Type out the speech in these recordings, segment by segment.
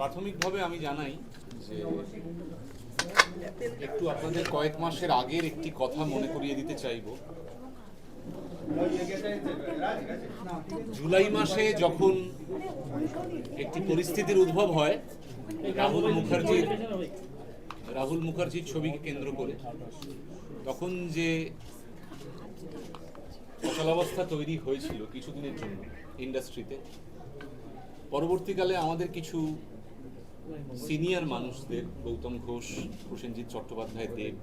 প্রাথমিকভাবে আমি জানাই যে একটু আপনাদের কয়েক মাসের আগের একটি কথা মনে করিয়ে দিতে চাইব। জুলাই মাসে যখন একটি পরিস্থিতির উদ্ভব হয়, রাহুল মুখার্জির রাহুল মুখার্জির ছবিকে কেন্দ্র করে, তখন যে অচলাবস্থা তৈরি হয়েছিল কিছুদিনের জন্য ইন্ডাস্ট্রিতে পরবর্তীকালে আমাদের কিছু সিনিয়র মানুষদের গৌতম ঘোষ, প্রসেনজিৎ চট্টোপাধ্যায়, দেব।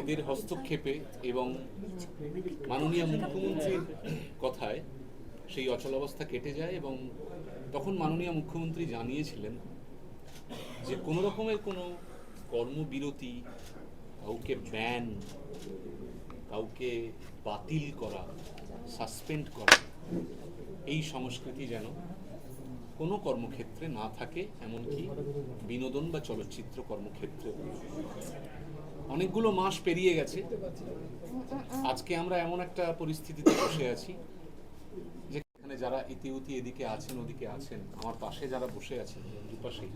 এদের হস্তক্ষেপে এবং মাননীয় মুখ্যমন্ত্রীর কথায় সেই অচলাবস্থা কেটে যায় এবং তখন মাননীয় মুখ্যমন্ত্রী জানিয়েছিলেন যে কোনো রকমের কোনো কর্মবিরতি, কাউকে ব্যান, কাউকে বাতিল করা, সাসপেন্ড করা, এই সংস্কৃতি যেন কোনো কর্মক্ষেত্রে না থাকে, এমনকি বিনোদন বা চলচ্চিত্র কর্মক্ষেত্রে অনেকগুলো মাস পেরিয়ে গেছে। আজকে আমরা এমন একটা পরিস্থিতিতে বসে আছি, যেখানে যারা ইতিউতি এদিকে আছেন, ওদিকে আছেন, আমার পাশে যারা বসে আছেন দুপাশেই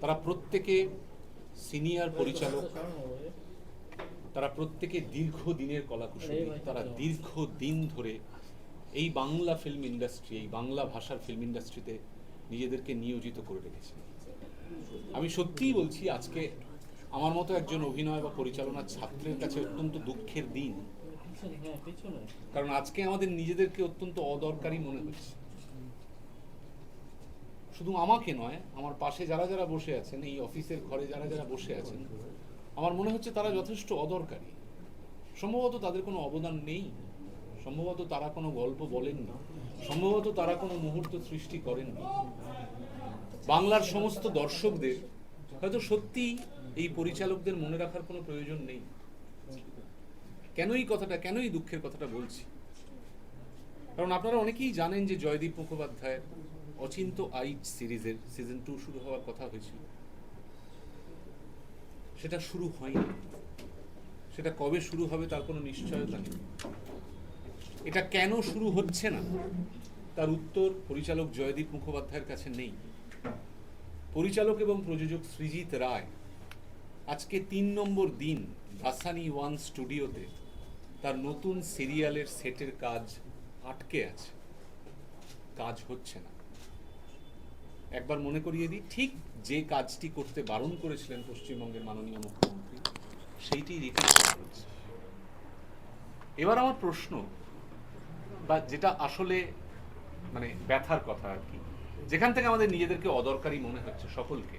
তারা প্রত্যেকে সিনিয়র পরিচালক, তারা প্রত্যেকে দীর্ঘদিনের কলাকুশলী, তারা দীর্ঘ দিন ধরে এই বাংলা ফিল্ম ইন্ডাস্ট্রি এই বাংলা ভাষার ফিল্ম ইন্ডাস্ট্রিতে নিজেদেরকে নিয়োজিত করে রেখেছে। আমি সত্যিই বলছি, আজকে আমার মতো একজন অভিনয় বা পরিচালনার ছাত্রের কাছে অত্যন্ত দুঃখের দিন। কারণ আজকে আমাদের নিজেদেরকে অত্যন্ত অদরকারি মনে হচ্ছে। শুধু আমাকে নয়, আমার পাশে যারা যারা বসে আছেন, এই অফিসের ঘরে যারা যারা বসে আছেন, আমার মনে হচ্ছে তারা যথেষ্ট অদরকারি। সম্ভবত তাদের কোনো অবদান নেই। সম্ভবত তারা কোনো গল্প বলেননি সম্ভবত তারা কোনো মুহূর্ত সৃষ্টি করেননি বাংলার সমস্ত দর্শকদের হয়তো সত্যি এই পরিচালকদের মনে রাখার কোনো প্রয়োজন নেই। কেনই কথাটা, কেনই দুঃখের কথাটা বলছি? কারণ আপনারা অনেকেই জানেন যে জয়দীপ মুখোপাধ্যায়ের অচিন্ত আইট সিরিজের সিজন টু শুরু হওয়ার কথা হয়েছিল। সেটা শুরু হয়নি। সেটা কবে শুরু হবে তার কোনো নিশ্চয়তা নেই। এটা কেন শুরু হচ্ছে না? তার উত্তর পরিচালক জয়দীপ মুখোপাধ্যায়ের কাছে নেই। পরিচালক এবং প্রযোজক সৃজিত রায় আজকে তিন নম্বর দিন ভাসানি ওয়ান স্টুডিওতে তার নতুন সিরিয়ালের সেটের কাজ আটকে আছে। কাজ হচ্ছে না। একবার মনে করিয়ে দিই, ঠিক যে কাজটি করতে বারণ করেছিলেন পশ্চিমবঙ্গের মাননীয় মুখ্যমন্ত্রী, সেইটি রিপিট এবার আমার প্রশ্ন বা যেটা আসলে মানে ব্যথার কথা আর কি। যেখান থেকে আমাদের নিজেদেরকে অদরকারি মনে হচ্ছে সকলকে।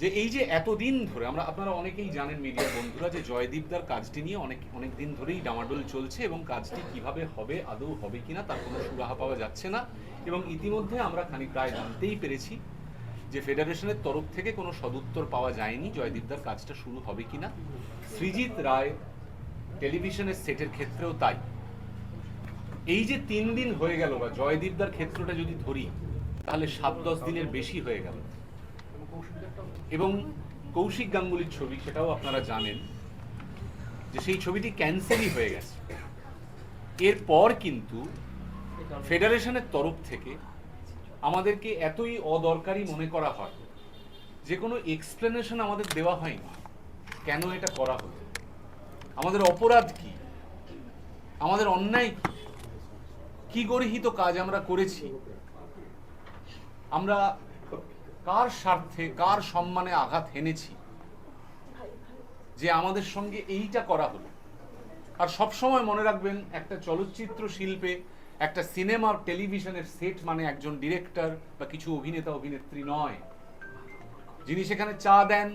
যে এই যে এতদিন ধরে আমরা, আপনারা অনেকেই জানেন মিডিয়ার বন্ধুরা, যে জয়দীপদার কাজটি নিয়ে অনেক অনেক দিন ধরেই ডামাডোল চলছে এবং কাজটি কীভাবে হবে, আদৌ হবে কিনা তার কোনো সুরাহা পাওয়া যাচ্ছে না। এবং ইতিমধ্যে আমরা খানিক প্রায় জানতেই পেরেছি যে ফেডারেশনের তরফ থেকে কোনো সদুত্তর পাওয়া যায়নি জয়দীপদার কাজটা শুরু হবে কিনা। সৃজিত রায় টেলিভিশনের সেটের ক্ষেত্রেও তাই। এই যে তিন দিন হয়ে গেল বা জয়দীপদার ক্ষেত্রটা যদি ধরি, তাহলে সাত দশ দিনের বেশি হয়ে গেল। এবং কৌশিক গাঙ্গুলির ছবি, সেটাও আপনারা জানেন, যে সেই ছবিটি ক্যান্সেলই হয়ে গেছে। এরপর কিন্তু ফেডারেশনের তরফ থেকে আমাদেরকে এতই অদরকারি মনে করা হয়, যে কোনো এক্সপ্লেনেশন আমাদের দেওয়া হয় না, কেন এটা করা হলো? আমাদের অপরাধ কি? আমাদের অন্যায় কি? কি গরিহিত কাজ আমরা করেছি? আমরা কার স্বার্থে, কার সম্মানে আঘাত হেনেছি? যে আমাদের সঙ্গে এইটা করা হলো। আর সব সময় মনে রাখবেন, একটা চলচ্চিত্র শিল্পে একটা সিনেমা টেলিভিশনের সেট মানে একজন ডিরেক্টর বা কিছু অভিনেতা, অভিনেত্রী নয়। যিনি সেখানে চা দেন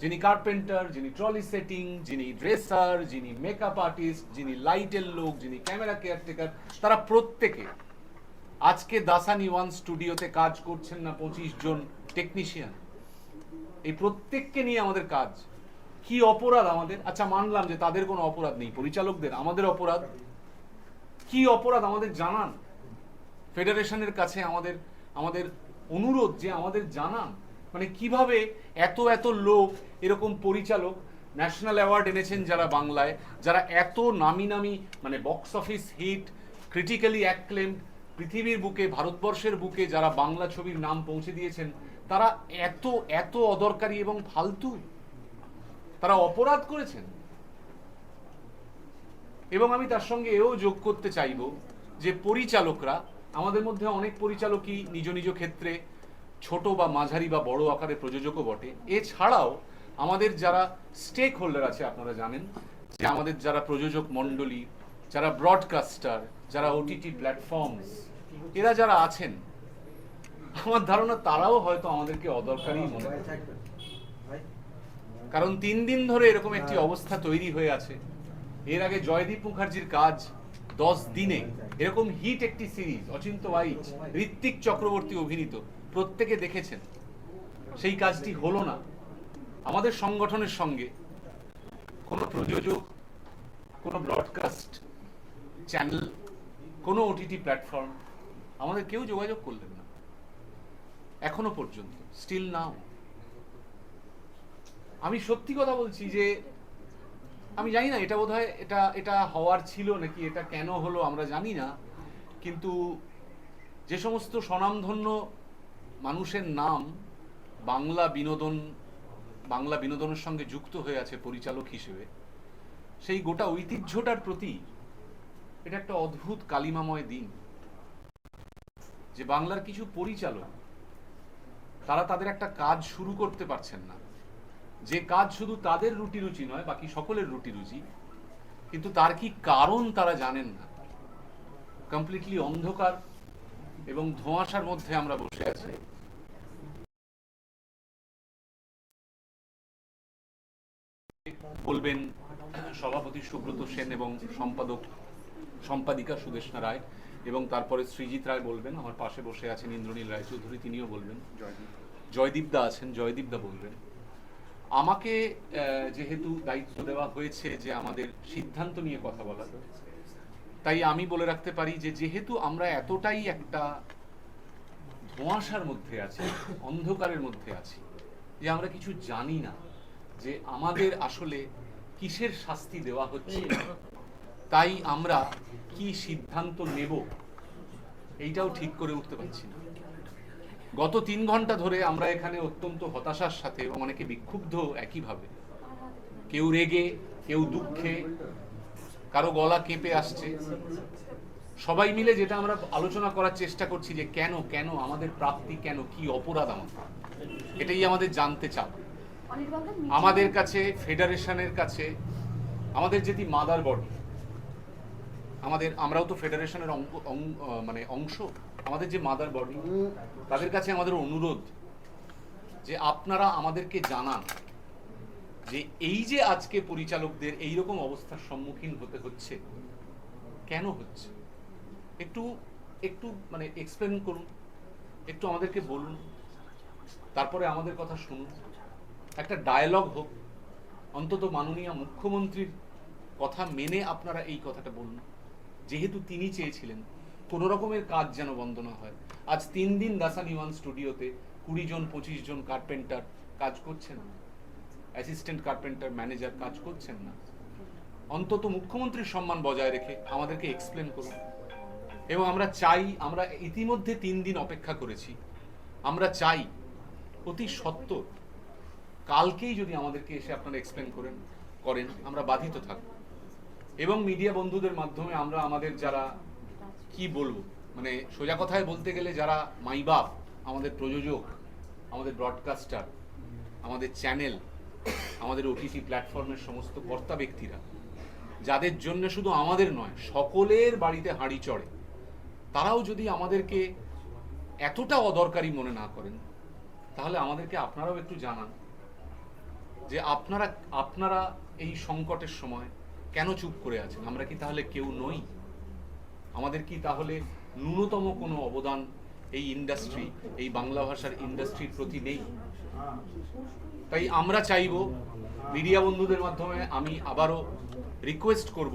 যিনি কার্পেন্টার যিনি ট্রলি সেটিং যিনি ড্রেসার যিনি মেকআপ আর্টিস্ট যিনি লাইটের লোক, যিনি ক্যামেরা কেয়ারটেকার তারা প্রত্যেকে আজকে দাসানি ওয়ান স্টুডিওতে কাজ করছেন না পঁচিশ জন টেকনিশিয়ান এই প্রত্যেককে নিয়ে আমাদের কাজ। কি অপরাধ আমাদের? আচ্ছা মানলাম যে তাদের কোনো অপরাধ নেই, পরিচালকদের, আমাদের অপরাধ। কি অপরাধ আমাদের জানান? ফেডারেশনের কাছে আমাদের আমাদের অনুরোধ যে আমাদের জানান। মানে কীভাবে এত এত লোক এরকম পরিচালক ন্যাশনাল অ্যাওয়ার্ড এনেছেন যারা বাংলায়, যারা এত নামি নামি মানে box office hit critically acclaim পৃথিবীর বুকে, ভারতবর্ষের বুকে যারা বাংলা ছবির নাম পৌঁছে দিয়েছেন, তারা এত এত অদরকারি এবং ফালতু। তারা অপরাধ করেছেন। এবং আমি তার সঙ্গে এও যোগ করতে চাইব যে পরিচালকরা, আমাদের মধ্যে অনেক পরিচালকই নিজ নিজ ক্ষেত্রে ছোট বা মাঝারি বা বড় আকারে প্রযোজকও বটে। এছাড়াও আমাদের যারা স্টেক হোল্ডার আছে আপনারা জানেন যে আমাদের যারা প্রযোজক মণ্ডলী যারা ব্রডকাস্টার যারা ওটিটি প্ল্যাটফর্মস এরা যারা আছেন আমার ধারণা তারাও হয়তো আমাদেরকে অদরকারি মনে করে কারণ তিন দিন ধরে এরকম একটি অবস্থা তৈরি হয়ে আছে। এর আগে জয়দীপ মুখার্জির কাজ দশ দিনে এরকম হিট একটি সিরিজ অচিন্ত ওয়াইট ঋত্বিক চক্রবর্তী অভিনীত প্রত্যেকে দেখেছেন, সেই কাজটি হলো না। আমাদের সংগঠনের সঙ্গে কোনো প্রযোজক, কোনো ব্রডকাস্ট চ্যানেল কোনো ওটিটি প্ল্যাটফর্ম আমাদের কেউ যোগাযোগ করলেন না। এখনও পর্যন্ত স্টিল নাও আমি সত্যি কথা বলছি যে, আমি জানি না, এটা বোধহয় এটা এটা হওয়ার ছিল নাকি, এটা কেন হলো আমরা জানি না, কিন্তু যে সমস্ত স্বনামধন্য মানুষের নাম বাংলা বিনোদন, বাংলা বিনোদনের সঙ্গে যুক্ত হয়ে আছে পরিচালক হিসেবে। সেই গোটা ঐতিহ্যটার প্রতি এটা একটা অদ্ভুত কালিমাময় দিন। যে বাংলার কিছু পরিচালক, তারা তাদের একটা কাজ শুরু করতে পারছেন না। যে কাজ শুধু তাদের রুটি রুচি নয়, বাকি সকলের রুটি রুচি। কিন্তু তার কি কারণ তারা জানেন না? কমপ্লিটলি অন্ধকার এবং ধোঁয়াশার মধ্যে আমরা বসে আছি। বলবেন সভাপতি সুব্রত সেন এবং সম্পাদক সম্পাদিকা সুদেষ্ণা রায় এবং তারপরে সৃজিত রায় বলবেন, আমার পাশে বসে আছেন ইন্দ্রনীল রায়চৌধুরী, তিনিও বলবেন। জয়দীপ দা আছেন, জয়দীপ দা বলবেন। আমাকে যেহেতু দায়িত্ব দেওয়া হয়েছে যে আমাদের সিদ্ধান্ত নিয়ে কথা বলার তাই আমি বলে রাখতে পারি যে, যেহেতু আমরা এতটাই একটা ধোঁয়াশার মধ্যে আছি, অন্ধকারের মধ্যে আছি, যে আমরা কিছু জানি না যে আমাদের আসলে কিসের শাস্তি দেওয়া হচ্ছে, তাই আমরা কি সিদ্ধান্ত নেব, এইটাও ঠিক করে উঠতে পারছি না। গত তিন ঘণ্টা ধরে আমরা এখানে অত্যন্ত হতাশার সাথে অনেকে বিক্ষুব্ধ একইভাবে। কেউ রেগে, কেউ দুঃখে কারও গলা কেঁপে আসছে। সবাই মিলে যেটা আমরা আলোচনা করার চেষ্টা করছি যে কেন কেন, আমাদের প্রাপ্তি কেন, কি অপরাধ আমাদের এটাই আমাদের জানতে চাপ আমাদের কাছে, ফেডারেশনের কাছে, আমাদের যেটি মাদার বডি, আমাদের, আমরাও তো ফেডারেশনের মানে অংশ, আমাদের যে মাদার বডি, তাদের কাছে আমাদের অনুরোধ যে আপনারা আমাদেরকে জানান যে এই যে আজকে পরিচালকদের এই রকম অবস্থার সম্মুখীন হতে হচ্ছে, কেন হচ্ছে? একটু একটু মানে এক্সপ্লেন করুন, একটু আমাদেরকে বলুন, তারপরে আমাদের কথা শুনুন। একটা ডায়ালগ হোক, অন্তত মাননীয় মুখ্যমন্ত্রীর কথা মেনে আপনারা এই কথাটা বলুন। যেহেতু তিনি চেয়েছিলেন, কোনো রকমের কাজ যেন বন্ধ না হয়। আজ তিন দিন দাসানি ওয়ান স্টুডিওতে কুড়ি জন, পঁচিশ জন কার্পেন্টার কাজ করছেন। না অ্যাসিস্ট্যান্ট কার্পেন্টার ম্যানেজার কাজ করছেন না। অন্তত মুখ্যমন্ত্রীর সম্মান বজায় রেখে আমাদেরকে এক্সপ্লেন করুন। এবং আমরা চাই, আমরা ইতিমধ্যে তিন দিন অপেক্ষা করেছি। আমরা চাই অতি সত্বর কালকেই যদি আমাদেরকে এসে আপনারা এক্সপ্লেন করেন করেন, আমরা বাধিত থাকব। এবং মিডিয়া বন্ধুদের মাধ্যমে আমরা আমাদের যারা, কি বলব মানে সোজা কথায় বলতে গেলে যারা মাই বাপ আমাদের প্রযোজক, আমাদের ব্রডকাস্টার আমাদের চ্যানেল আমাদের ওটিটি প্ল্যাটফর্মের সমস্ত কর্তা ব্যক্তিরা, যাদের জন্য শুধু আমাদের নয়, সকলের বাড়িতে হাঁড়ি চড়ে, তারাও যদি আমাদেরকে এতটা অদরকারি মনে না করেন, তাহলে আমাদেরকে আপনারাও একটু জানান যে আপনারা আপনারা এই সংকটের সময় কেন চুপ করে আছেন? আমরা কি তাহলে কেউ নই? আমাদের কি তাহলে ন্যূনতম কোনো অবদান এই ইন্ডাস্ট্রি এই বাংলা ভাষার ইন্ডাস্ট্রির প্রতি নেই? তাই আমরা চাইব মিডিয়া বন্ধুদের মাধ্যমে আমি আবারও রিকোয়েস্ট করব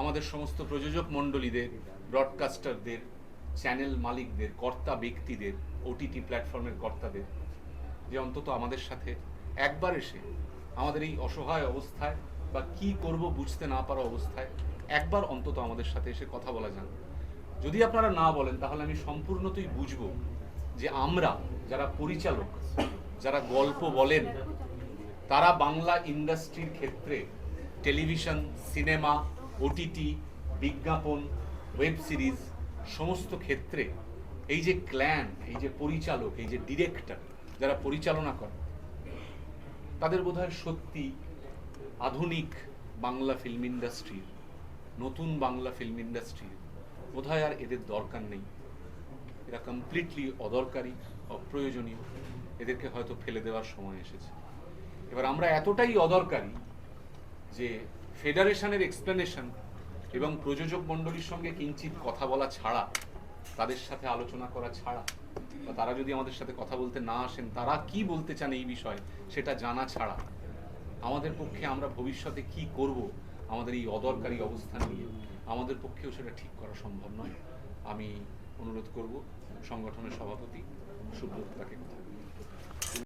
আমাদের সমস্ত প্রযোজক মণ্ডলীদের ব্রডকাস্টারদের চ্যানেল মালিকদের, কর্তা ব্যক্তিদের ওটিটি প্ল্যাটফর্মের কর্তাদের, যে অন্তত আমাদের সাথে একবার এসে আমাদের এই অসহায় অবস্থায় বা কি করব বুঝতে না পারা অবস্থায় একবার অন্তত আমাদের সাথে এসে কথা বলা যান যদি আপনারা না বলেন, তাহলে আমি সম্পূর্ণতই বুঝব যে আমরা যারা পরিচালক যারা গল্প বলেন, তারা বাংলা ইন্ডাস্ট্রির ক্ষেত্রে টেলিভিশন, সিনেমা, ওটিটি, বিজ্ঞাপন, ওয়েব সিরিজ সমস্ত ক্ষেত্রে এই যে ক্ল্যান, এই যে পরিচালক, এই যে ডিরেক্টর যারা পরিচালনা করে তাদের বোধহয় সত্যি আধুনিক বাংলা ফিল্ম ইন্ডাস্ট্রির, নতুন বাংলা ফিল্ম ইন্ডাস্ট্রির বোধহয় আর এদের দরকার নেই। এরা কমপ্লিটলি অদরকারি, অপ্রয়োজনীয়। এদেরকে হয়তো ফেলে দেওয়ার সময় এসেছে এবার আমরা এতটাই অদরকারি যে ফেডারেশনের এক্সপ্লেনেশন এবং প্রযোজক মণ্ডলীর সঙ্গে কিঞ্চিত কথা বলা ছাড়া, তাদের সাথে আলোচনা করা ছাড়া, বা তারা যদি আমাদের সাথে কথা বলতে না আসেন, তারা কি বলতে চান এই বিষয়ে সেটা জানা ছাড়া, আমাদের পক্ষে আমরা ভবিষ্যতে কি করব, আমাদের এই অদরকারি অবস্থান নিয়ে, আমাদের পক্ষেও সেটা ঠিক করা সম্ভব নয় আমি অনুরোধ করব সংগঠনের সভাপতি সুব্রত তাকে।